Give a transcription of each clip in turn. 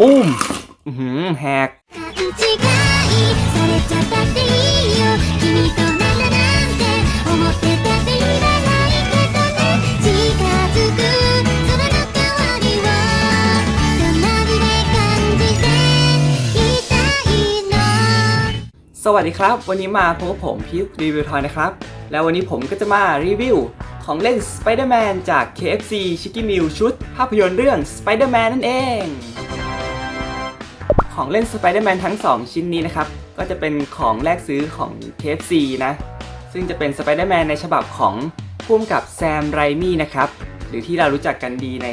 ปุ้มหืมแหกสวัสดีครับ วันนี้มาพบผมพิวรีวิวทอยนะครับ แล้ววันนี้ผมก็จะมารีวิวของเล่น Spider-Man จาก KFC Chicky Meal ชุด ภาพยนตร์เรื่อง Spider-Man นั่นเอง ของเล่น Spider-Man ทั้ง 2 ชิ้นนี้นะครับ ก็จะเป็นของแลกซื้อของ KFC นะ ซึ่งจะเป็น Spider-Man ในฉบับของพุ่มกับแซมไรมี่นะครับ หรือที่เรารู้จักกันดีใน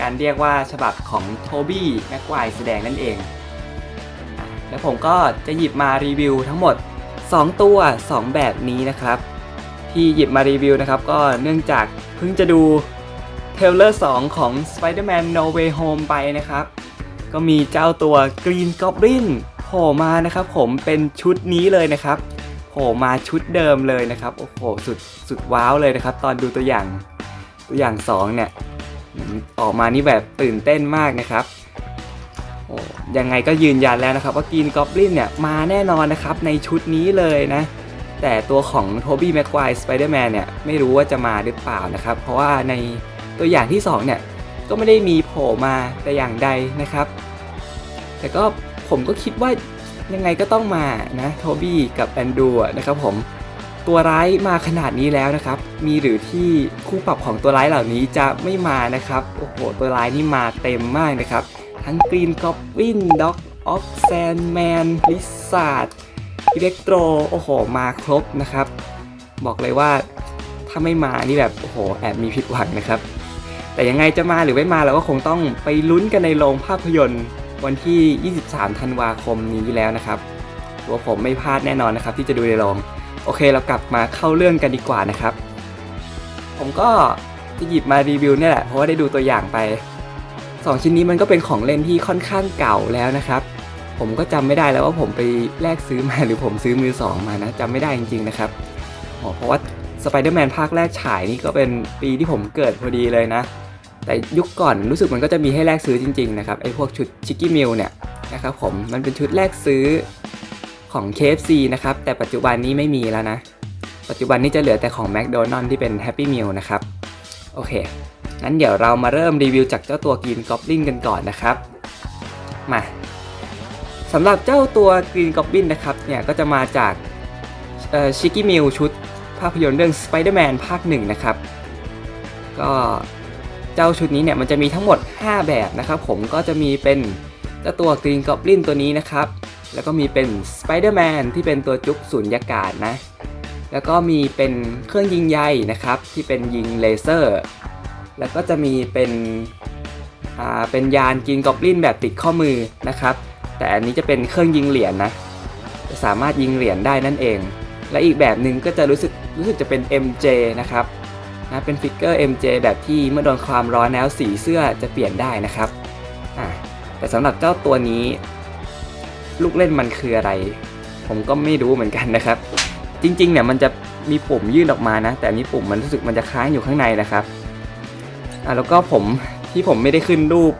การเรียกว่าฉบับของโทบี้แม็กไกวแสดงนั่นเอง แล้วผมก็จะหยิบมารีวิวทั้งหมด 2 ตัว 2 แบบนี้นะครับ ที่หยิบมารีวิวนะครับ ก็เนื่องจากเพิ่งจะดูเทเลอร์2ของ Spider-Man No Way Home ไปนะครับ ก็มีเจ้าตัว Green Goblin โผล่มานะครับผมเป็นชุดนี้เลยนะครับโผล่มาชุดเดิมเลยนะครับโอ้โหสุดสุดว้าวเลยนะครับ ตอนดูตัวอย่างตัวอย่าง2เนี่ยออกมานี่แบบตื่นเต้นมากนะครับโอ้ยังไงก็ยืนยันแล้วนะครับว่ากีนกอบลินเนี่ยมาแน่นอนนะครับในชุดนี้เลยนะ แต่ตัวของโทบี้แม็กควายสไปเดอร์แมนเนี่ยไม่รู้ว่าจะมาหรือเปล่านะครับ เพราะว่าในตัวอย่างที่2เนี่ยก็ไม่ได้มีโผล่มาแต่อย่างใดนะครับ แต่ก็ผมก็คิดว่ายังไงก็ต้องมานะโทบี้กับแอนดูนะครับผมตัวร้ายมาขนาดนี้แล้วนะครับ มีหรือที่คู่ปรับของตัวร้ายเหล่านี้จะไม่มานะครับ โอ้โห ตัวร้ายนี่มาเต็มมากนะครับ ทั้งกรีนกอบวินด็อกออกแซนแมนลิซาร์ดอิเล็กโตรโอ้โห มาครบนะครับ บอกเลยว่าถ้าไม่มานี่แบบ โอ้โห แอบมีผิดหวังนะครับ แต่ยังไงจะมาหรือไม่มาเราก็คงต้องไปลุ้นกันในโรงภาพยนตร์ วันที่ 23 ธันวาคมนี้แล้วนะครับตัวผมไม่พลาดแน่นอนนะครับ ที่จะดูในโรงโอเคเรากลับมาเข้าเรื่องกันดีกว่านะครับ ผมก็จะหยิบมารีวิวเนี่ยแหละเพราะว่าได้ดูตัวอย่างไปสองชิ้นนี้มันก็เป็นของเล่นที่ค่อนข้างเก่าแล้วนะครับ ผมก็จำไม่ได้แล้วว่าผมไปแลกซื้อมาหรือผมซื้อมือสองมานะจำไม่ได้จริงๆนะครับเพราะว่าสไปเดอร์แมนภาคแรกฉายนี่ก็เป็นปีที่ผมเกิดพอดีเลยนะ แต่ยุคก่อนรู้สึกมันก็จะมีให้แลกซื้อจริง ๆ นะครับไอ้พวกชุดชิคกี้มิลเนี่ยนะครับผมมันเป็นชุดแลกซื้อของ KFC นะครับ แต่ปัจจุบันนี้ไม่มีแล้วนะ ปัจจุบันนี้จะเหลือแต่ของ McDonald's ที่เป็น Happy Meal นะครับ โอเคงั้นเดี๋ยวเรามาเริ่มรีวิวจากเจ้าตัวกรีนกอบลินกันก่อนนะครับ มาสำหรับเจ้าตัวกรีนกอบลินนะครับเนี่ยก็จะมาจากชิคกี้มิลชุดภาพยนตร์เรื่อง Spider-Man ภาคหนึ่งนะครับ ก็ เจ้าชุดนี้เนี่ยมันจะมีทั้งหมด 5 แบบนะครับผมก็จะมีเป็นเจ้าตัวกรีนกอบลินตัวนี้นะครับ แล้วก็มีเป็น Spider-Man ที่เป็นตัวจุกสุญญากาศนะ แล้วก็มีเป็นเครื่องยิงใยนะครับ ที่เป็นยิงเลเซอร์ แล้วก็จะมีเป็นอ่าเป็นยานกินกอบลินแบบติดข้อมือนะครับ แต่อันนี้จะเป็นเครื่องยิงเหรียญนะจะสามารถยิงเหรียญได้นั่นเอง และอีกแบบหนึ่งก็จะรู้สึกรู้สึกจะเป็น MJ นะครับ นะเป็นฟิกเกอร์ MJ แบบที่เมื่อโดนความร้อนแล้วสีเสื้อจะเปลี่ยนได้นะครับแต่สำหรับเจ้าตัวนี้ ลูกเล่นมันคืออะไร ผมก็ไม่รู้เหมือนกันนะครับ จริงๆเนี่ยมันจะมีปุ่มยื่นออกมานะ แต่นนี้ปุ่มมันรู้สึกมันจะค้างอยู่ข้างในนะครับอะแล้วก็ผมที่ผมไม่ได้ขึ้นรูป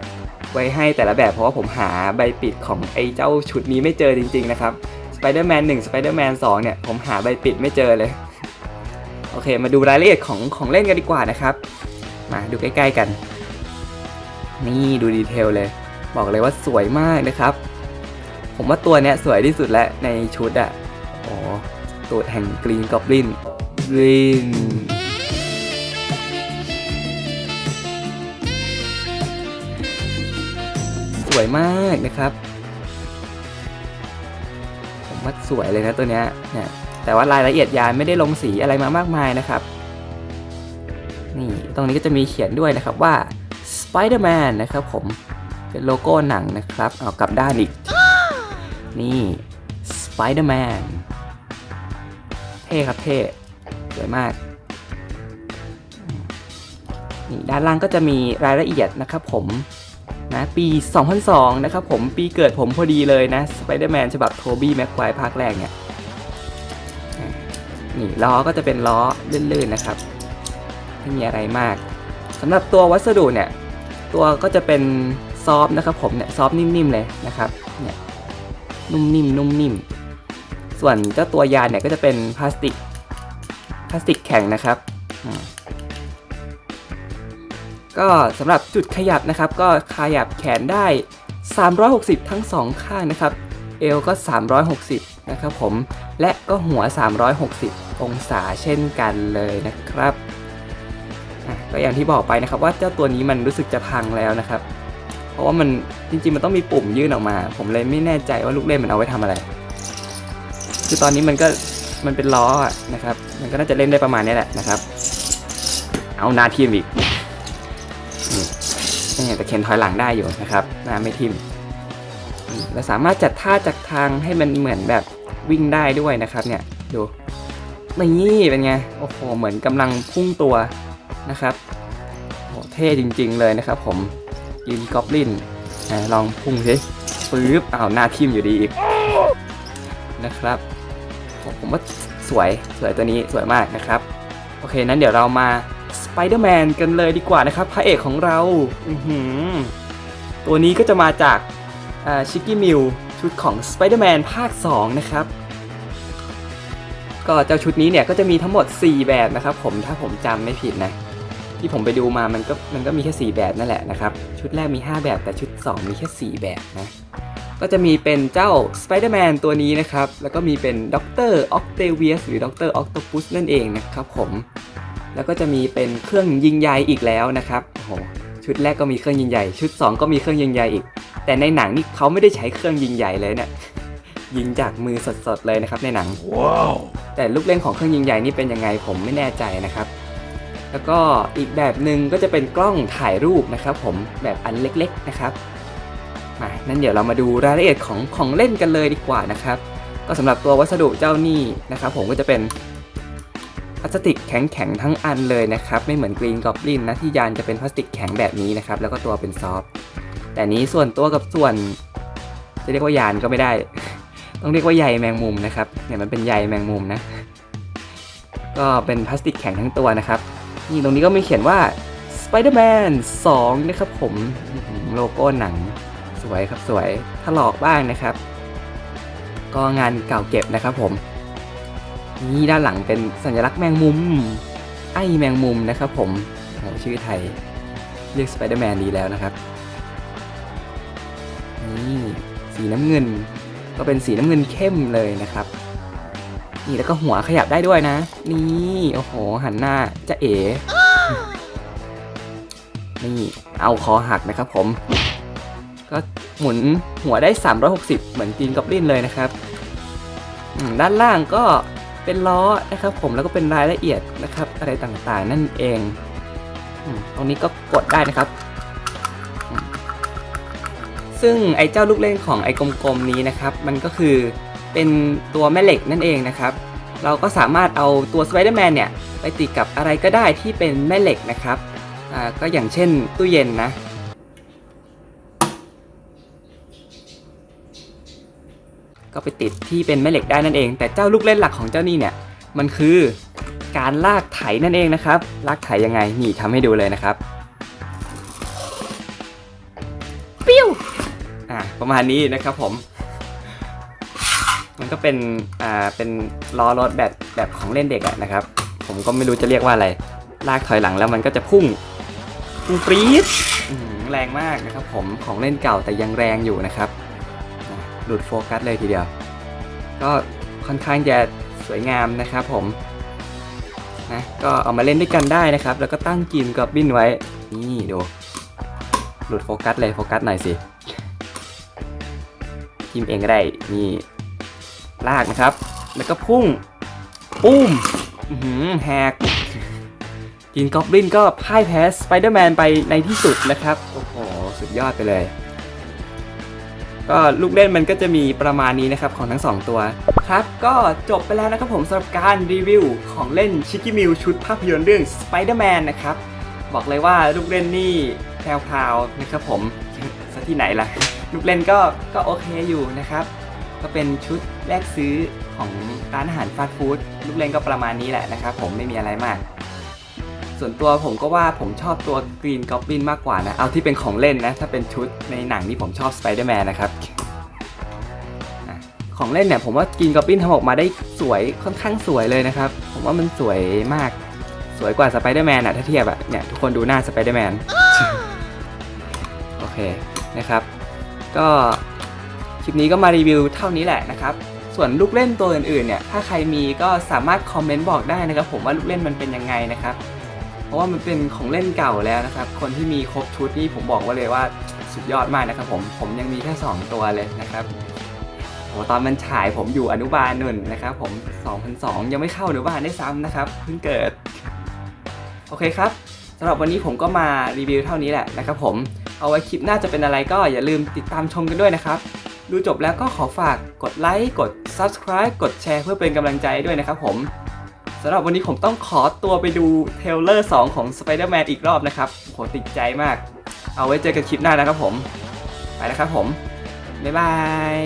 ไว้ให้แต่ละแบบเพราะว่าผมหาใบปิดของไอ้เจ้าชุดนี้ไม่เจอจริง ๆ นะครับ Spider-Man 1 Spider-Man 2 เนี่ยผมหาใบปิดไม่เจอเลย โอเค มาดูรายละเอียดของของเล่นกันดีกว่านะครับ มาดูใกล้ ๆกัน นี่ดูดีเทลเลย บอกเลยว่าสวยมากนะครับ ผมว่าตัวเนี้ยสวยที่สุดแล้วในชุดอะโอ้ตัวแห่งกรีนกอบลินกรีนสวยมากนะครับ ผมว่าสวยเลยนะตัวเนี้ยเนี่ย แต่ว่ารายละเอียดยานไม่ได้ลงสีอะไรมามากมายนะครับ นี่ตรงนี้ก็จะมีเขียนด้วยนะครับว่า Spider-Man นะครับผม เป็นโลโก้หนังนะครับ เอากลับด้านอีก นี่ Spider-Man เท่ครับเท่สวยมากนี่ด้านล่างก็จะมีรายละเอียดนะครับผมนะปี 2002 นะครับผมปีเกิดผมพอดีเลยนะ Spider-Man ฉบับโทบี้แม็กไกวภาคแรกเนี่ย นี่ล้อก็จะเป็นล้อลื่นๆนะครับไม่มีอะไรมากสำหรับตัววัสดุเนี่ยตัวก็จะเป็นซอฟนะครับผมเนี่ยซอฟนิ่มๆเลยนะครับเนี่ยนุ่มนิ่มนุ่มนิ่มส่วนเจ้าตัวยานเนี่ยก็จะเป็นพลาสติกพลาสติกแข็งนะครับก็สำหรับจุดขยับนะครับ ก็ขยับแขนได้ 360 ทั้งสองข้างนะครับ เอวก็ 360 นะครับผม และก็หัว 360 องศาเช่นกันเลยนะครับก็อย่างที่บอกไปนะครับว่าเจ้าตัวนี้มันรู้สึกจะพังแล้วนะครับ เพราะว่ามันจริงๆมันต้องมีปุ่มยื่นออกมา ผมเลยไม่แน่ใจว่าลูกเล่นมันเอาไว้ทำอะไร คือตอนนี้มันก็มันเป็นล้อนะครับ มันก็น่าจะเล่นได้ประมาณนี้แหละนะครับ เอาหนาทีมอีกนี่แต่เข็นถอยหลังได้อยู่นะครับหนาไม่ทิมเราสามารถจัดท่าจากทางให้มันเหมือนแบบวิ่งได้ด้วยนะครับเนี่ยดู นี่เป็นไง โอ้โห เหมือนกำลังพุ่งตัวนะครับโอ้เท่จริงๆเลยนะครับผมยินกอบลินลองพุ่งสิปึ๊บอ้าวหน้าทิ่มอยู่ดีอีกนะครับผมผมว่าสวยสวยตัวนี้สวยมากนะครับ โอเคนั้นเดี๋ยวเรามาสไปเดอร์แมนกันเลยดีกว่านะครับ พระเอกของเราอืตัวนี้ก็จะมาจากชิคกี้มิวชุดของ Spider-Man ภาค 2 นะครับ ก็เจ้าชุดนี้เนี่ยก็จะมีทั้งหมด 4 แบบนะครับผมถ้าผมจำไม่ผิดนะ ที่ผมไปดูมามันก็มันก็มีแค่ 4 แบบนั่นแหละนะครับ ชุดแรกมี 5 แบบแต่ชุด 2 มีแค่ 4 แบบนะ ก็จะมีเป็นเจ้า Spider-Man ตัวนี้นะครับ แล้วก็มีเป็นด็อกเตอร์ออกเตเวียสหรือด็อกเตอร์ออกโตปุสนั่นเองนะครับผมแล้วก็จะมีเป็นเครื่องยิงใยอีกแล้วนะครับโอ้โหชุดแรกก็มีเครื่องยิงใยชุด 2 ก็มีเครื่องยิงใยอีก แต่ในหนังนี่เขาไม่ได้ใช้เครื่องยิงใหญ่เลยเนี่ย ยิงจากมือสดๆเลยนะครับในหนัง Wow. แต่ลูกเล่นของเครื่องยิงใหญ่นี่เป็นยังไงผมไม่แน่ใจนะครับ แล้วก็อีกแบบหนึ่งก็จะเป็นกล้องถ่ายรูปนะครับผมแบบอันเล็กๆนะครับมานั่นเดี๋ยวเรามาดูรายละเอียดของของเล่นกันเลยดีกว่านะครับ ก็สำหรับตัววัสดุเจ้านี่นะครับ ผมก็จะเป็นพลาสติกแข็งๆทั้งอันเลยนะครับ ไม่เหมือนกรีนกอบลินนะที่ยานจะเป็นพลาสติกแข็งแบบนี้นะครับ แล้วก็ตัวเป็นซอฟต์แต่นี้ส่วนตัวกับส่วนจะเรียกว่ายานก็ไม่ได้ ต้องเรียกว่าใยแมงมุมนะครับเนี่ยมันเป็นใยแมงมุมนะ ก็เป็นพลาสติกแข็งทั้งตัวนะครับ นี่ตรงนี้ก็มีเขียนว่า Spider-Man 2 นะครับผมโลโก้หนังสวยครับสวยถลอกบ้างนะครับ ก็งานเก่าเก็บนะครับผมนี่ด้านหลังเป็นสัญลักษณ์แมงมุม ไอแมงมุมนะครับผมโอ้ชื่อไทยเรียก Spider-Man ดีแล้วนะครับนี่สีน้ำเงิน ก็เป็นสีน้ำเงินเข้มเลยนะครับ นี่แล้วก็หัวขยับได้ด้วยนะ นี่โอ้โหหันหน้าจะเอ๋นี่เอาคอหักนะครับผม ก็หมุนหัวได้ 360 เหมือนจีนกอบลินเลยนะครับ ด้านล่างก็เป็นล้อนะครับผมแล้วก็เป็นรายละเอียดนะครับ อะไรต่างๆ นั่นเอง ตรงนี้ก็กดได้นะครับ ซึ่งไอ้เจ้าลูกเล่นของไอ้กลมๆนี้นะครับ มันก็คือเป็นตัวแม่เหล็กนั่นเองนะครับ เราก็สามารถเอาตัว Spider-Man เนี่ยไปติดกับอะไรก็ได้ที่เป็นแม่เหล็กนะครับอ่าก็อย่างเช่นตู้เย็นนะก็ไปติดที่เป็นแม่เหล็กได้นั่นเอง แต่เจ้าลูกเล่นหลักของเจ้านี่เนี่ยมันคือการลากไถนั่นเองนะครับ ลากไถยังไงนี่ทำให้ดูเลยนะครับ ประมาณนี้นะครับผม มันก็เป็นอ่าเป็นล้อรถแบบแบบของเล่นเด็กอะนะครับ ผมก็ไม่รู้จะเรียกว่าอะไร ลากถอยหลังแล้วมันก็จะพุ่งพุ่งปรี๊ดแรงมากนะครับผมของเล่นเก่าแต่ยังแรงอยู่นะครับหลุดโฟกัสเลยทีเดียว ก็ค่อนข้างจะสวยงามนะครับผมนะก็เอามาเล่นด้วยกันได้นะครับ แล้วก็ตั้งกินกับบินไว้ นี่ดู หลุดโฟกัสเลยโฟกัสหน่อยสิ ทิมเองก็ได้ นี่ ลากนะครับ แล้วก็พุ่ง ปุ้มหือแหกกินกอบลินก็พ่ายแพ้สไปเดอร์แมนไปในที่สุดนะครับ โอ้โห สุดยอดไปเลย ก็ลูกเล่นมันก็จะมีประมาณนี้นะครับของทั้งสองตัว ครับ ก็จบไปแล้วนะครับผมสำหรับการรีวิวของเล่นชิคกี้มิวชุดภาพยนตร์เรื่อง Spider-Man นะครับ บอกเลยว่าลูกเล่นนี่แพรวๆนะครับผมซะที่ไหนล่ะ ลูกเล่นก็ก็โอเคอยู่นะครับ ก็เป็นชุดแลกซื้อของร้านอาหารฟาสต์ฟู้ดลูกเล่นก็ประมาณนี้แหละนะครับ ผมไม่มีอะไรมาก ส่วนตัวผมก็ว่าผมชอบตัว Green Goblin มากกว่านะ เอาที่เป็นของเล่นนะ ถ้าเป็นชุดในหนังนี่ผมชอบ Spider-Man นะครับอะของเล่นเนี่ยผมว่า Green Goblin ทำออกมาได้สวยค่อนข้างสวยเลยนะครับ ผมว่ามันสวยมากสวยกว่า Spider-Man อะถ้าเทียบอะเนี่ยทุกคนดูหน้า Spider-Man โอเคนะครับ ก็คลิปนี้ก็มารีวิวเท่านี้แหละนะครับ ส่วนลูกเล่นตัวอื่นๆเนี่ย ถ้าใครมีก็สามารถคอมเมนต์บอกได้นะครับ ผมว่าลูกเล่นมันเป็นยังไงนะครับ เพราะว่ามันเป็นของเล่นเก่าแล้วนะครับ คนที่มีครบชุดนี่ผมบอกว่าเลยว่าสุดยอดมากนะครับ ผม ผมยังมีแค่ 2 ตัวเลยนะครับโอ้ตอนมันฉายผมอยู่อนุบาลนุ่นนะครับ ผม2002 ยังไม่เข้าอนุบาลได้ซ้ำนะครับ เพิ่งเกิด โอเคครับสำหรับวันนี้ผมก็มารีวิวเท่านี้แหละนะครับผม เอาไว้คลิปหน้าจะเป็นอะไรก็อย่าลืมติดตามชมกันด้วยนะครับ ดูจบแล้วก็ขอฝากกดไลค์กด Subscribe กดแชร์เพื่อเป็นกำลังใจด้วยนะครับผมสำหรับวันนี้ผมต้องขอตัวไปดูเทเลอร์2ของ Spider-Man อีกรอบนะครับโหติดใจมาก เอาไว้เจอกันคลิปหน้านะครับผม ไปแล้วครับผม บ๊ายบาย